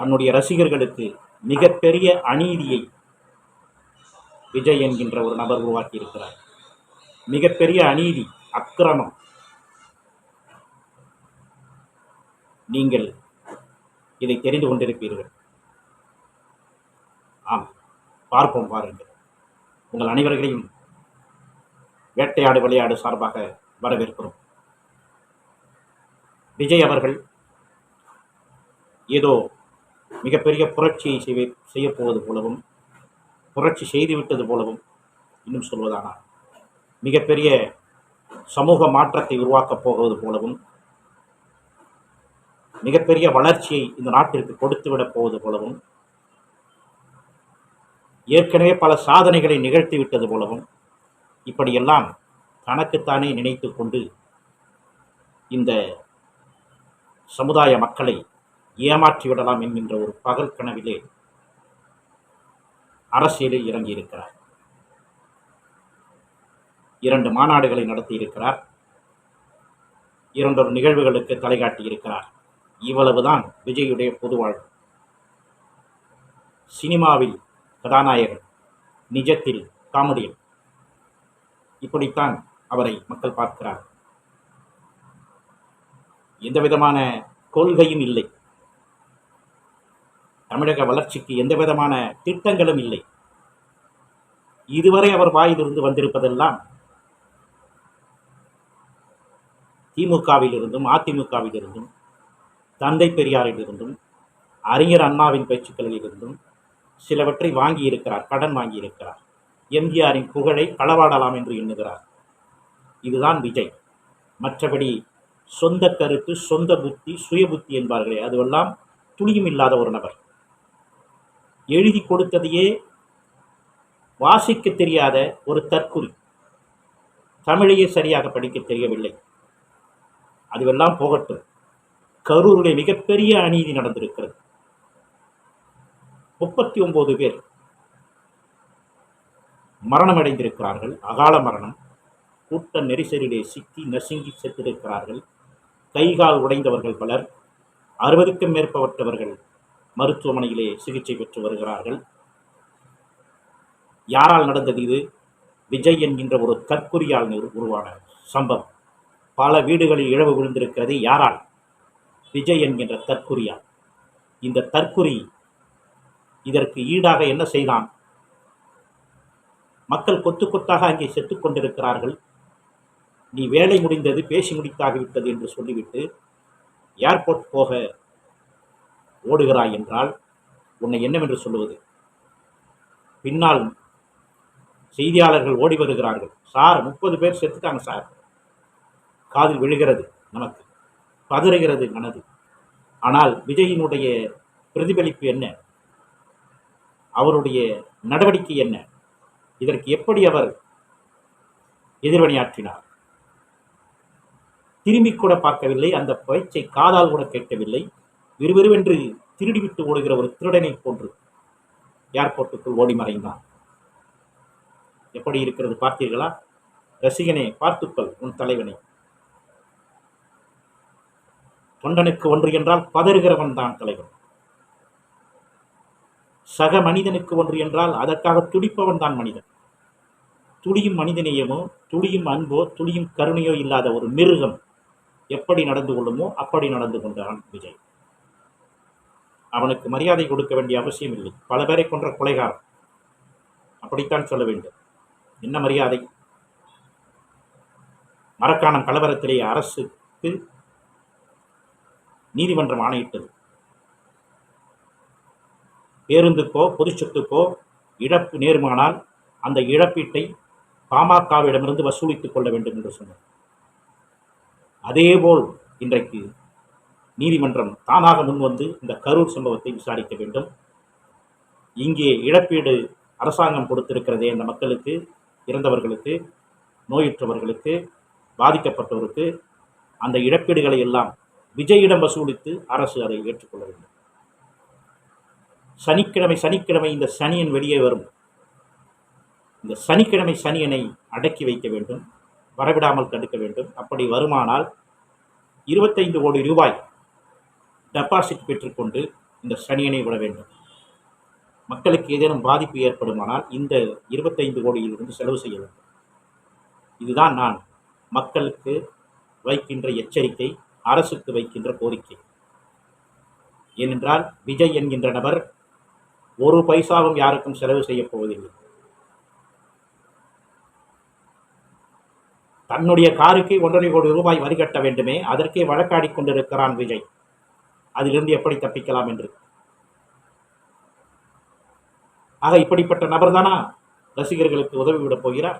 தன்னுடைய ரசிகர்களுக்கு மிகப்பெரிய அநீதியை விஜய் என்கின்ற ஒரு நபர் உருவாக்கி இருக்கிறார் மிகப்பெரிய அநீதி அக்கிரமம். நீங்கள் இதை தெரிந்து கொண்டிருப்பீர்கள். ஆம் பார்ப்போம் பாருங்கள் உங்கள் அனைவர்களையும் வேட்டையாடு விளையாடு சார்பாக வரவேற்கிறோம். விஜய் அவர்கள் ஏதோ மிகப்பெரிய புரட்சியை செய்ய செய்யப்போவது போலவும் புரட்சி செய்துவிட்டது போலவும் இன்னும் சொல்வதானால் மிகப்பெரிய சமூக மாற்றத்தை உருவாக்கப் போவது போலவும் மிகப்பெரிய வளர்ச்சியை இந்த நாட்டிற்கு கொடுத்துவிடப் போவது போலவும் ஏற்கனவே பல சாதனைகளை நிகழ்த்திவிட்டது போலவும் இப்படியெல்லாம் தனக்குத்தானே நினைத்து கொண்டு இந்த சமுதாய மக்களை ஏமாற்றிவிடலாம் என்கின்ற ஒரு பகல் கனவிலே அரசியலில் இறங்கியிருக்கிறார். இரண்டு மாநாடுகளை நடத்தியிருக்கிறார். இரண்டொரு நிகழ்வுகளுக்கு தலைகாட்டியிருக்கிறார். இவ்வளவுதான் விஜயுடைய பொதுவாழ்வு சினிமாவில் கதாநாயகன் நிஜத்தில் காமெடியன். இப்படித்தான் அவரை மக்கள் பார்க்கிறார் எந்த விதமான கொள்கையும் இல்லை. தமிழக வளர்ச்சிக்கு எந்த விதமான திட்டங்களும் இல்லை. இதுவரை அவர் வாயிலிருந்து வந்திருப்பதெல்லாம் திமுகவிலிருந்தும் அதிமுகவிலிருந்தும் தந்தை பெரியாரிலிருந்தும் அறிஞர் அண்ணாவின் பேச்சுக்களிலிருந்தும் சிலவற்றை வாங்கி இருக்கிறார் கடன் வாங்கியிருக்கிறார். எம்ஜிஆரின் புகழை களவாடலாம் என்று எண்ணுகிறார். இதுதான் விஜய். மற்றபடி சொந்த கருத்து சொந்த புத்தி சுய புத்தி என்பார்களே அதுவெல்லாம் துணியும் இல்லாத ஒரு நபர். எழுதி கொடுத்ததையே வாசிக்க தெரியாத ஒரு தற்குறி. தமிழையே சரியாக படிக்க தெரியவில்லை. அதுவெல்லாம் போகட்டும். கரூருடைய மிகப்பெரிய அநீதி நடந்திருக்கிறது. முப்பத்தி ஒன்பது பேர் மரணமடைந்திருக்கிறார்கள். அகால மரணம். கூட்ட நெரிசலிலே சிக்கி நசுங்கி செத்திருக்கிறார்கள். கைகால் உடைந்தவர்கள் பலர். அறுபதுக்கும் மேற்பட்டவர்கள் மருத்துவமனையிலே சிகிச்சை பெற்று வருகிறார்கள். யாரால் நடந்தது இது? விஜய் என்கின்ற ஒரு தற்குறியால் உருவான சம்பவம். பல வீடுகளில் இழவு விழுந்திருக்கிறது யாரால்? விஜய் என்கின்ற தற்குறியால். இந்த தற்குறி இதற்கு ஈடாக என்ன செய்தான்? மக்கள் கொத்து கொத்தாக அங்கே செத்துக் கொண்டிருக்கிறார்கள். நீ வேலை முடிந்தது பேசி முடித்தாகிவிட்டது என்று சொல்லிவிட்டு ஏர்போர்ட் போக ஓடுகிறாய் என்றால் உன்னை என்னவென்று சொல்லுவது? பின்னால் செய்தியாளர்கள் ஓடி வருகிறார்கள். சார் முப்பது பேர் செத்துட்டாங்க சார். காதில் விழுகிறது நமக்கு பதறுகிறது மனது. ஆனால் விஜயினுடைய பிரதிபலிப்பு என்ன? அவருடைய நடவடிக்கை என்ன? இதற்கு எப்படி அவர் எதிர்வினையாற்றினார்? திரும்பி கூட பார்க்கவில்லை அந்த பேச்சை காதால் கூட கேட்கவில்லை. விறுவிறுவென்று திருடிவிட்டு ஓடுகிற ஒரு திருடனை போன்று ஏர்போர்ட்டுக்குள் ஓடி மறைந்தான். எப்படி இருக்கிறது பார்த்தீர்களா? ரசிகனே பார்த்துக்கொள் உன் தலைவனை. தொண்டனுக்கு ஒன்று என்றால் பதறுகிறவன் தான் தலைவன். சக மனிதனுக்கு ஒன்று என்றால் அதற்காக துடிப்பவன் தான் மனிதன். துளியும் மனிதநேயமோ துளியும் அன்போ துளியும் கருணையோ இல்லாத ஒரு மிருகம் எப்படி நடந்து கொள்ளுமோ அப்படி நடந்து கொண்டான் விஜய். அவனுக்கு மரியாதை கொடுக்க வேண்டிய அவசியம் இல்லை. பல பேரை கொன்ற கொலைகாரன். அப்படித்தான் சொல்ல வேண்டும். என்ன மரியாதை? மரக்காணம் கலவரத்திலே அரசுக்கு நீதிமன்றம் ஆணையிட்டது. பேருந்துக்கோ பொது சொத்துக்கோ இழப்பு நேருமானால் அந்த இழப்பீட்டை பாமகவிடமிருந்து வசூலித்துக் கொள்ள வேண்டும் என்று சொன்னார். அதேபோல் இன்றைக்கு நீதிமன்றம் தானாக முன்வந்து இந்த கரூர் சம்பவத்தை விசாரிக்க வேண்டும். இங்கே இழப்பீடு அரசாங்கம் கொடுத்திருக்கிறதே இந்த மக்களுக்கு இறந்தவர்களுக்கு நோயுற்றவர்களுக்கு பாதிக்கப்பட்டவருக்கு அந்த இழப்பீடுகளை எல்லாம் விஜயிடம் வசூலித்து அரசு அதை ஏற்றுக்கொள்ள வேண்டும். சனிக்கிழமை சனிக்கிழமை இந்த சனியன் வெளியே வரும். இந்த சனிக்கிழமை சனியனை அடக்கி வைக்க வேண்டும். வரவிடாமல் தடுக்க வேண்டும். அப்படி வருமானால் இருபத்தைந்து கோடி ரூபாய் டெபாசிட் பெற்றுக்கொண்டு இந்த சனியனை விட வேண்டும். மக்களுக்கு ஏதேனும் பாதிப்பு ஏற்படுமானால் இந்த இருபத்தைந்து கோடியிலிருந்து செலவு செய்ய வேண்டும். இதுதான் நான் மக்களுக்கு வைக்கின்ற எச்சரிக்கை அரசுக்கு வைக்கின்ற கோரிக்கை. ஏனென்றால் விஜய் என்கின்ற நபர் ஒரு பைசாவும் யாருக்கும் செலவு செய்யப் போவதில்லை. தன்னுடைய காருக்கு ஒன்றரை கோடி ரூபாய் வரி கட்ட வேண்டுமே அதற்கே வழக்காடி கொண்டிருக்கிறான் விஜய். அதிலிருந்து எப்படி தப்பிக்கலாம் என்று. ஆக இப்படிப்பட்ட நபர் தானா ரசிகர்களுக்கு உதவிவிடப் போகிறார்.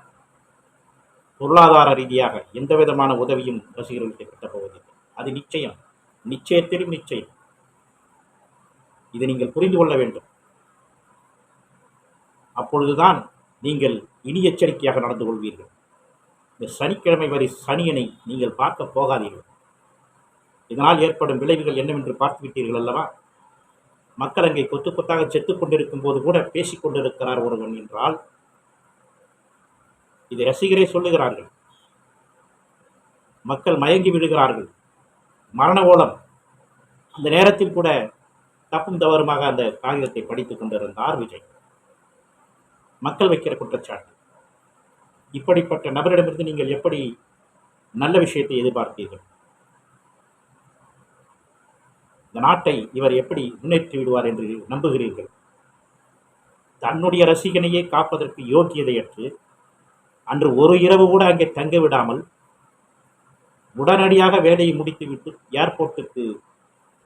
பொருளாதார ரீதியாக எந்த விதமான உதவியும் ரசிகர்களுக்கு கிட்டப் போவதில்லை அது நிச்சயம். நிச்சயத்திலும் நிச்சயம். இதை நீங்கள் புரிந்து கொள்ள வேண்டும். அப்பொழுதுதான் நீங்கள் இனி எச்சரிக்கையாக நடந்து கொள்வீர்கள். இந்த சனிக்கிழமை வரை சனியனை நீங்கள் பார்க்க போகாதீர்கள். இதனால் ஏற்படும் விளைவுகள் என்னவென்று பார்த்து விட்டீர்கள் அல்லவா? மக்கள் அங்கே கொத்து கொத்தாக செத்து கொண்டிருக்கும் போது கூட பேசிக் கொண்டிருக்கிறார் ஒருவன் என்றால் இது ரசிகரே சொல்லுகிறார்கள். மக்கள் மயங்கி விடுகிறார்கள் மரண ஓலம். அந்த நேரத்தில் கூட தப்பும் தவறுமாக அந்த காகிதத்தை படித்துக் கொண்டிருந்தார் விஜய். மக்கள் வைக்கிற குற்றச்சாட்டு. இப்படிப்பட்ட நபரிடமிருந்து நீங்கள் எப்படி நல்ல விஷயத்தை எதிர்பார்த்தீர்கள்? இந்த நாட்டை இவர் எப்படி முன்னேற்றி விடுவார் என்று நம்புகிறீர்கள்? தன்னுடைய ரசிகனையே காப்பதற்கு யோக்கியதையற்று அன்று ஒரு இரவு கூட அங்கே தங்க விடாமல் உடனடியாக வேலையை முடித்துவிட்டு ஏர்போர்ட்டுக்கு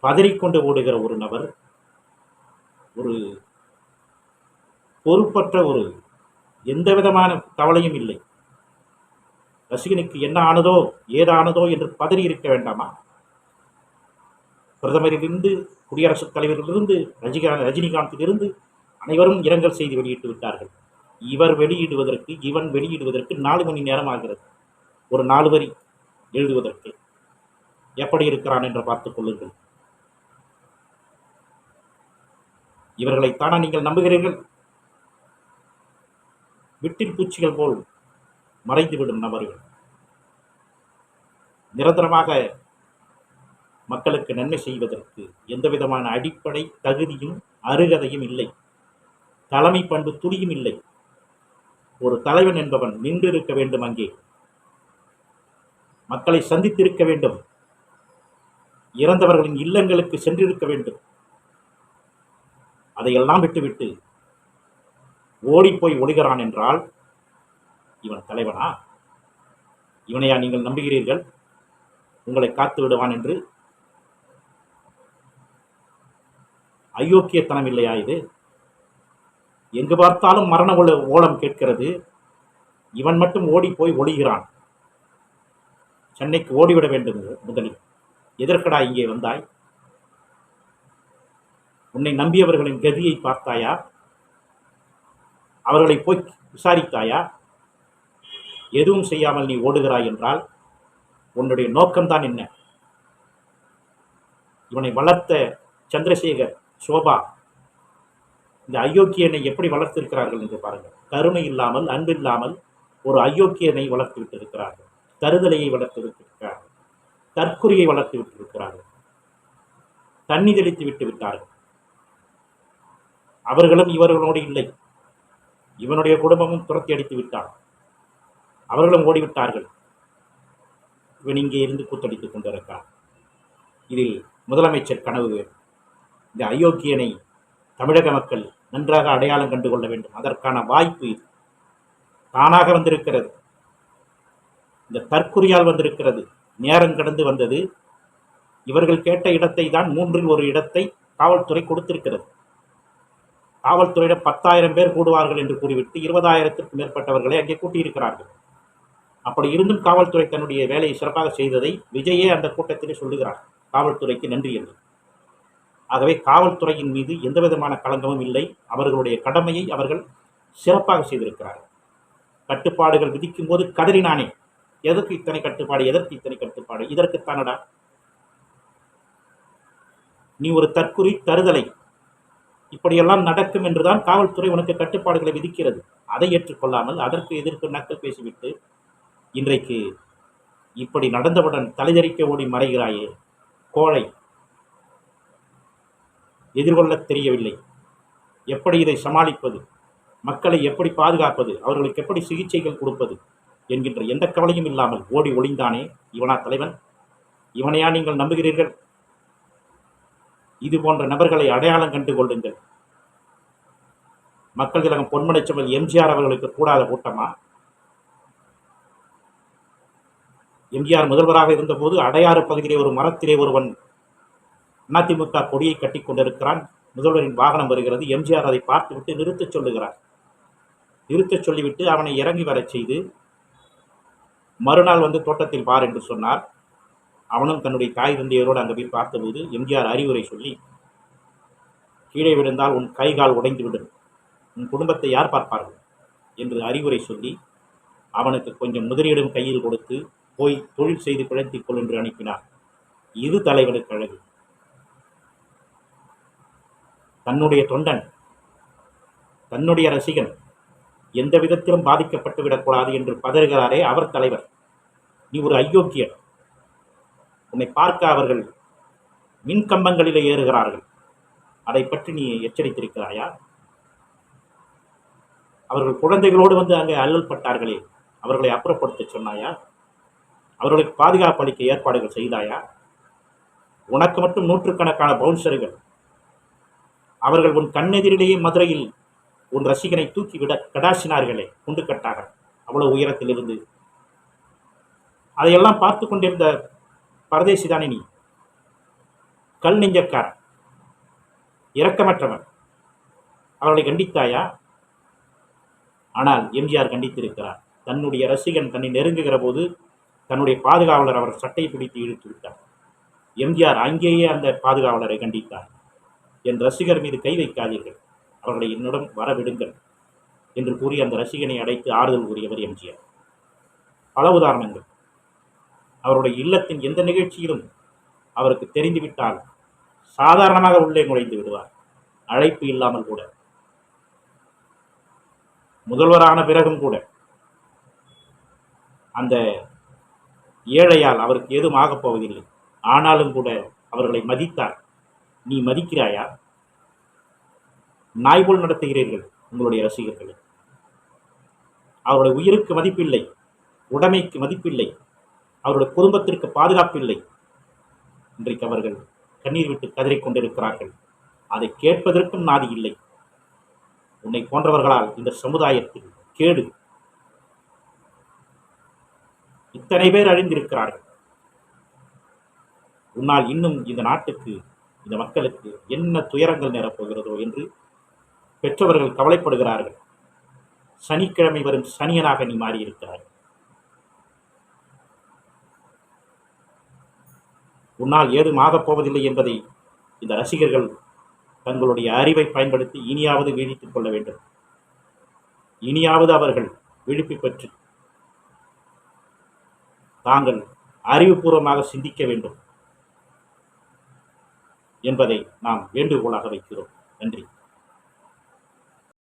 பதறிக்கொண்டு ஓடுகிற ஒரு நபர் ஒரு பொறுப்பற்ற ஒரு எந்த விதமான கவலையும் இல்லை. ரசிகனுக்கு என்ன ஆனதோ ஏதானதோ என்று பதறி இருக்க வேண்டாமா? பிரதமரிலிருந்து குடியரசுத் தலைவரிலிருந்து ரஜினிகாந்த் ரஜினிகாந்திலிருந்து அனைவரும் இரங்கல் செய்தி வெளியிட்டு விட்டார்கள். இவர் வெளியிடுவதற்கு இவன் வெளியிடுவதற்கு நாலு மணி நேரம் ஆகிறது. ஒரு நாலு வரி எழுதுவதற்கு. எப்படி இருக்கிறான் என்று பார்த்துக் கொள்ளுங்கள். இவர்களைத்தானா நீங்கள் நம்புகிறீர்கள்? விட்டில் பூச்சிகள் போல் மறைந்துவிடும் நபர்கள். நிரந்தரமாக மக்களுக்கு நன்மை செய்வதற்கு எந்த விதமான அடிப்படை தகுதியும் அருகதையும் இல்லை. தலைமை பண்பு துளியும் இல்லை. ஒரு தலைவன் என்பவன் நின்றிருக்க வேண்டும் அங்கே. மக்களை சந்தித்திருக்க வேண்டும். இறந்தவர்களின் இல்லங்களுக்கு சென்றிருக்க வேண்டும். அதையெல்லாம் விட்டுவிட்டு ஓடிப்போய் ஒளிகிறான் என்றால் இவன் தலைவனா? இவனையா நீங்கள் நம்புகிறீர்கள்? உங்களை காத்து விடுவான் என்று அயோக்கியத்தனம் இல்லையா இது? எங்கு பார்த்தாலும் மரண ஓல ஓலம் கேட்கிறது. இவன் மட்டும் ஓடி போய் ஒளிகிறான். சென்னைக்கு ஓடிவிட வேண்டும் முதலில். எதற்கடா இங்கே வந்தாய்? உன்னை நம்பியவர்களின் கதியை பார்த்தாயா? அவர்களை போய் விசாரித்தாயா? எதுவும் செய்யாமல் நீ ஓடுகிறாய் என்றால் உன்னுடைய நோக்கம்தான் என்ன? இவனை வளர்த்த சந்திரசேகர் சோபா இந்த அயோக்கியனை எப்படி வளர்த்திருக்கிறார்கள் என்று பாருங்கள். கருணை இல்லாமல் அன்பு இல்லாமல் ஒரு அயோக்கியனை வளர்த்து விட்டிருக்கிறார்கள் தருதலையை வளர்த்து விட்டிருக்கிறார்கள் தற்குறியை வளர்த்து விட்டிருக்கிறார்கள் தண்ணி தெளித்து விட்டு விட்டார்கள். அவர்களும் இவர்களோடு இல்லை. இவனுடைய குடும்பமும் துரத்தி அடித்து விட்டான். அவர்களும் ஓடிவிட்டார்கள். இவன் இங்கே இருந்து கூத்தடித்துக் கொண்டிருக்கிறான். இதில் முதலமைச்சர் கனவு இந்த அயோக்கியனை தமிழக மக்கள் நன்றாக அடையாளம் கண்டு கொள்ள வேண்டும். அதற்கான வாய்ப்பு இது. தானாக வந்திருக்கிறது. இந்த தற்குறியால் வந்திருக்கிறது. நேரம் கடந்து வந்தது. இவர்கள் கேட்ட இடத்தை தான் மூன்றில் ஒரு இடத்தை காவல்துறை கொடுத்திருக்கிறது. காவல்துறையிடம் பத்தாயிரம் பேர் கூடுவார்கள் என்று கூறிவிட்டு இருபதாயிரத்திற்கும் மேற்பட்டவர்களை அங்கே கூட்டியிருக்கிறார்கள். அப்படி இருந்தும் காவல்துறை தன்னுடைய வேலையை சிறப்பாக செய்ததை விஜயே அந்த கூட்டத்திலே சொல்லுகிறார். காவல்துறைக்கு நன்றி என்று. ஆகவே காவல்துறையின் மீது எந்த விதமான களங்கமும் இல்லை. அவர்களுடைய கடமையை அவர்கள் சிறப்பாக செய்திருக்கிறார்கள். கட்டுப்பாடுகள் விதிக்கும் போது கதறினானே எதற்கு இத்தனை கட்டுப்பாடு? எதற்கு இத்தனை கட்டுப்பாடு? இதற்குத்தானடா நீ ஒரு தற்குறி தருதலை. இப்படியெல்லாம் நடக்கும் என்றுதான் காவல்துறை உனக்கு கட்டுப்பாடுகளை விதிக்கிறது. அதை ஏற்றுக்கொள்ளாமல் அதற்கு எதிர்ப்பு நக்கல் பேசிவிட்டு இன்றைக்கு இப்படி நடந்தவுடன் தலைதறிக்க ஓடி மறைகிறாயே. கோழை எதிர்கொள்ளத் தெரியவில்லை. எப்படி இதை சமாளிப்பது? மக்களை எப்படி பாதுகாப்பது? அவர்களுக்கு எப்படி சிகிச்சைகள் கொடுப்பது? என்கின்ற எந்த கவலையும் இல்லாமல் ஓடி ஒளிந்தானே இவனா தலைவன்? இவனையா நீங்கள் நம்புகிறீர்கள்? இது போன்ற நபர்களை அடையாளம் கண்டு கொள்ளுங்கள். மக்கள் திலகம் பொன்மனைச்செம்மல் எம்ஜிஆர் அவர்களுக்கு கூடாத கூட்டமா? எம்ஜிஆர் முதல்வராக இருந்தபோது அடையாறு பகுதியிலே ஒரு மரத்திலே ஒருவன் அதிமுக கொடியை கட்டிக் கொண்டிருக்கிறான். முதல்வரின் வாகனம் வருகிறது. எம்ஜிஆர் அதை பார்த்துவிட்டு நிறுத்தச் சொல்லுகிறார். நிறுத்தச் சொல்லிவிட்டு அவனை இறங்கி வரச் செய்து மறுநாள் வந்து தோட்டத்தில் பார் என்று சொன்னார். அவனும் தன்னுடைய தாய் தந்தையரோடு அங்கே போய் பார்த்தபோது எம்ஜிஆர் அறிவுரை சொல்லி கீழே விழுந்தால் உன் கை கால் உடைந்து விடும். உன் குடும்பத்தை யார் பார்ப்பார்கள்? என்று அறிவுரை சொல்லி அவனுக்கு கொஞ்சம் முதலீடும் கையில் கொடுத்து போய் தொழில் செய்து பிழைத்துக் கொள் என்று அனுப்பினார். இது தலைவனுக்கு அழகு. தன்னுடைய தொண்டன் தன்னுடைய ரசிகன் எந்த விதத்திலும் பாதிக்கப்பட்டு விடக்கூடாது என்று பதறுகிறாரே அவர் தலைவர். நீ ஒரு அயோக்கியன். உன்னை பார்க்க அவர்கள் மின்கம்பங்களிலே ஏறுகிறார்கள். அதை பற்றி நீ எச்சரித்திருக்கிறாயா? அவர்கள் குழந்தைகளோடு வந்து அங்கே அல்லல் பட்டார்களே அவர்களை அப்புறப்படுத்த சொன்னாயா? அவர்களுக்கு பாதுகாப்பு அளிக்க ஏற்பாடுகள் செய்தாயா? உனக்கு மட்டும் நூற்றுக்கணக்கான பவுன்சர்கள் அவர்கள் உன் கண்ணெதிரிலேயே மதுரையில் உன் ரசிகனை தூக்கிவிட கடாசினார்களே குண்டு கட்டாக. அவ்வளவு உயரத்திலிருந்து. அதையெல்லாம் பார்த்து கொண்டிருந்த பரதேசி தானே நீ கல் நெஞ்சக்காரன் இரக்கமற்றவன். அவர்களை கண்டித்தாயா? ஆனால் எம்ஜிஆர் கண்டித்திருக்கிறார். தன்னுடைய ரசிகன் தன்னை நெருங்குகிற போது தன்னுடைய பாதுகாவலர் அவர் சட்டை பிடித்து இழுத்து விட்டார். எம்ஜிஆர் அங்கேயே அந்த பாதுகாவலரை கண்டித்தார். என் ரசிகர் மீது கை வைக்காதீர்கள். அவர்களை என்னுடன் வரவிடுங்கள் என்று கூறி அந்த ரசிகனை அடைத்து ஆறுதல் கூறியவர் எம்ஜிஆர். பல உதாரணங்கள். அவருடைய இல்லத்தின் எந்த நிகழ்ச்சியிலும் அவருக்கு தெரிந்துவிட்டால் சாதாரணமாக உள்ளே நுழைந்து விடுவார். அழைப்பு இல்லாமல் கூட. முதல்வரான பிறகும் கூட. அந்த ஏழையால் அவருக்கு எதுவும் ஆகப் போவதில்லை. ஆனாலும் கூட அவர்களை மதித்தார். நீ மதிக்கிறாயா? நாய் போல் நடத்துகிறீர்கள் உங்களுடைய ரசிகர்களை. அவருடைய உயிருக்கு மதிப்பில்லை உடைமைக்கு மதிப்பில்லை அவருடைய குடும்பத்திற்கு பாதுகாப்பில்லை இன்றைக்கு அவர்கள் கண்ணீர் விட்டு கதறிக் கொண்டிருக்கிறார்கள். அதை கேட்பதற்கும் நாதி இல்லை. உன்னை போன்றவர்களால் இந்த சமுதாயத்தில் கேடு. இத்தனை பேர் அழிந்திருக்கிறார்கள். உன்னால் இன்னும் இந்த நாட்டுக்கு இந்த மக்களுக்கு என்ன துயரங்கள் நேரப்போகிறதோ என்று பெற்றவர்கள் கவலைப்படுகிறார்கள். சனிக்கிழமை வரும் சனியனாக நீ மாறியிருக்கிறாய். உன்னால் ஏதும் ஆகப் போவதில்லை என்பதை இந்த ரசிகர்கள் தங்களுடைய அறிவை பயன்படுத்தி இனியாவது விழித்துக் கொள்ள வேண்டும். இனியாவது அவர்கள் விழிப்பு பெற்று தாங்கள் அறிவுபூர்வமாக சிந்திக்க வேண்டும். என்பதை நாம் வேண்டுகோளாக வைக்கிறோம். நன்றி.